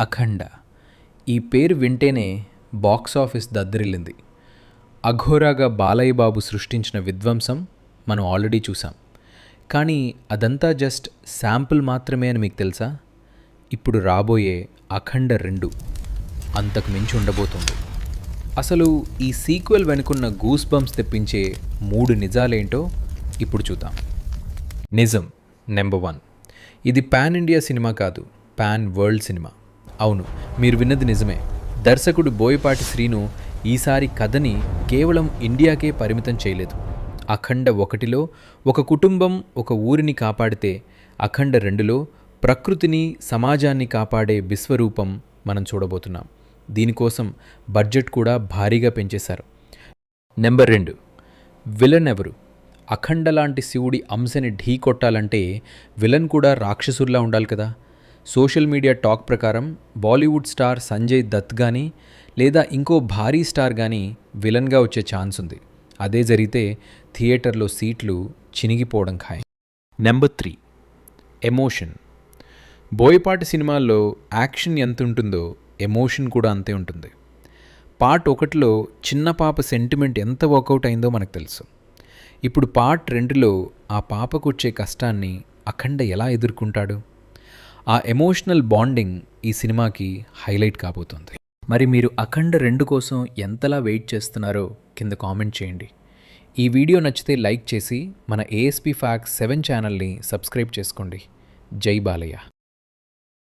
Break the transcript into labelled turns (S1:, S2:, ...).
S1: అఖండ. ఈ పేరు వింటేనే బాక్స్ ఆఫీస్ దద్దరిల్లింది. అఘోరాగా బాలయ్య బాబు సృష్టించిన విధ్వంసం మనం ఆల్రెడీ చూసాం. కానీ అదంతా జస్ట్ శాంపుల్ మాత్రమే అని మీకు తెలుసా? ఇప్పుడు రాబోయే అఖండ రెండు అంతకు మించి ఉండబోతుంది. అసలు ఈ సీక్వెల్ వెనుకున్న గూస్ బంప్స్ తెప్పించే మూడు నిజాలేంటో ఇప్పుడు చూద్దాం. నిజం నెంబర్ వన్. ఇది పాన్ ఇండియా సినిమా కాదు పాన్ వరల్డ్ సినిమా. అవును మీరు విన్నది నిజమే. దర్శకుడు బోయపాటి శ్రీను ఈసారి కథని కేవలం ఇండియాకే పరిమితం చేయలేదు. అఖండ ఒకటిలో ఒక కుటుంబం ఒక ఊరిని కాపాడితే అఖండ రెండులో ప్రకృతిని సమాజాన్ని కాపాడే విశ్వరూపం మనం చూడబోతున్నాం. దీనికోసం బడ్జెట్ కూడా భారీగా పెంచేశారు. నెంబర్ రెండు. విలన్ ఎవరు అఖండ లాంటి శివుడి అంశని ఢీ కొట్టాలంటే విలన్ కూడా రాక్షసుల్లా ఉండాలి కదా. సోషల్ మీడియా టాక్ ప్రకారం బాలీవుడ్ స్టార్ సంజయ్ దత్ కానీ లేదా ఇంకో భారీ స్టార్ కానీ విలన్గా వచ్చే ఛాన్స్ ఉంది. అదే జరిగితే థియేటర్లో సీట్లు చినిగిపోవడం ఖాయం. Number three emotion. బోయపాటి సినిమాల్లో యాక్షన్ ఎంత ఉంటుందో ఎమోషన్ కూడా అంతే ఉంటుంది. పార్ట్ ఒకటిలో చిన్న పాప సెంటిమెంట్ ఎంత వర్కౌట్ అయిందో మనకు తెలుసు. ఇప్పుడు పార్ట్ రెండులో ఆ పాపకు వచ్చే కష్టాన్ని అఖండ ఎలా ఎదుర్కొంటాడు? ఆ ఎమోషనల్ బాండింగ్ ఈ సినిమాకి హైలైట్ కాబోతుంది. మరి మీరు అఖండ రెండు కోసం ఎంతలా వెయిట్ చేస్తున్నారో కింద కామెంట్ చేయండి. ఈ వీడియో నచ్చితే లైక్ చేసి మన ఏఎస్పీ ఫ్యాక్స్ సెవెన్ ఛానల్ని సబ్స్క్రైబ్ చేసుకోండి. జై బాలయ్య.